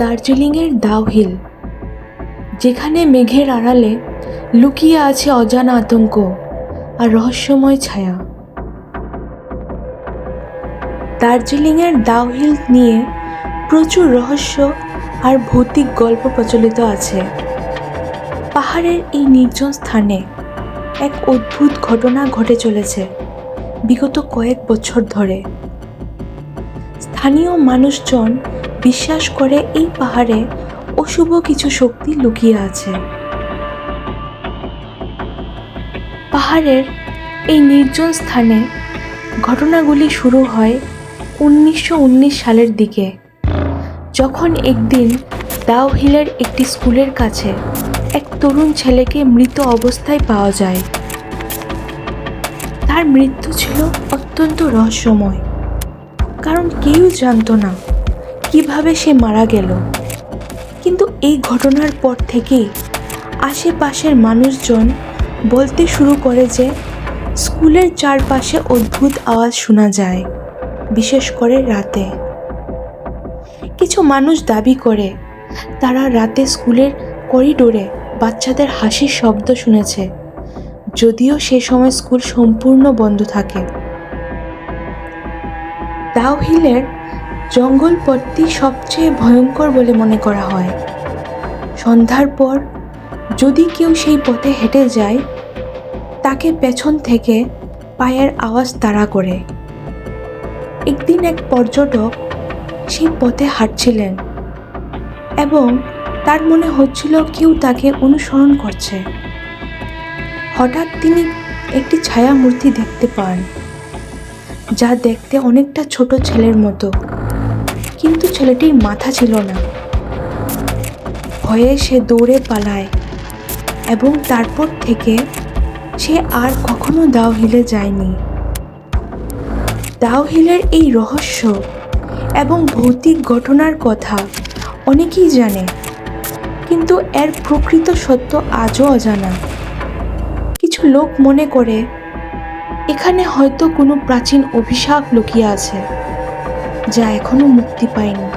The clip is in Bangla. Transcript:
দার্জিলিংয়ের দাও হিল, যেখানে মেঘের আড়ালে লুকিয়ে আছে অজানা আতঙ্ক আর রহস্যময় ছায়া। দার্জিলিংয়ের দাও হিল নিয়ে প্রচুর রহস্য আর ভৌতিক গল্প প্রচলিত আছে। পাহাড়ের এই নির্জন স্থানে এক অদ্ভুত ঘটনা ঘটে চলেছে বিগত কয়েক বছর ধরে। স্থানীয় মানুষজন বিশ্বাস করে এই পাহাড়ে অশুভ কিছু শক্তি লুকিয়ে আছে। পাহাড়ের এই নির্জন স্থানে ঘটনাগুলি শুরু হয় উনিশশো উনিশ সালের দিকে, যখন একদিন দাও হিলের একটি স্কুলের কাছে এক তরুণ ছেলেকে মৃত অবস্থায় পাওয়া যায়। তার মৃত্যু ছিল অত্যন্ত রহস্যময়, কারণ কেউ জানতো না কীভাবে সে মারা গেল। কিন্তু এই ঘটনার পর থেকেই আশেপাশের মানুষজন বলতে শুরু করে যে স্কুলের চারপাশে অদ্ভুত আওয়াজ শোনা যায়, বিশেষ করে রাতে। কিছু মানুষ দাবি করে, তারা রাতে স্কুলের করিডোরে বাচ্চাদের হাসির শব্দ শুনেছে, যদিও সে সময় স্কুল সম্পূর্ণ বন্ধ থাকে। দাও হিলের জঙ্গল পথটি সবচেয়ে ভয়ঙ্কর বলে মনে করা হয়। সন্ধ্যার পর যদি কেউ সেই পথে হেঁটে যায়, তাকে পেছন থেকে পায়ের আওয়াজ তাড়া করে। একদিন এক পর্যটক সেই পথে হাঁটছিলেন এবং তার মনে হচ্ছিল কেউ তাকে অনুসরণ করছে। হঠাৎ তিনি একটি ছায়া মূর্তি দেখতে পান, যা দেখতে অনেকটা ছোট ছেলের মতো। কিন্তু ছেলেটির মাথা ছিল না। ভয়ে সে দৌড়ে পালায় এবং তারপর থেকে সে আর কখনো দাও হিলে যায়নি। দাও হিলের এই রহস্য এবং ভৌতিক ঘটনার কথা অনেকেই জানে, কিন্তু এর প্রকৃত সত্য আজও অজানা। কিছু লোক মনে করে, এখানে হয়তো কোনো প্রাচীন অভিশাপ লুকিয়ে আছে। যা এখনও মুক্তি পায়নি।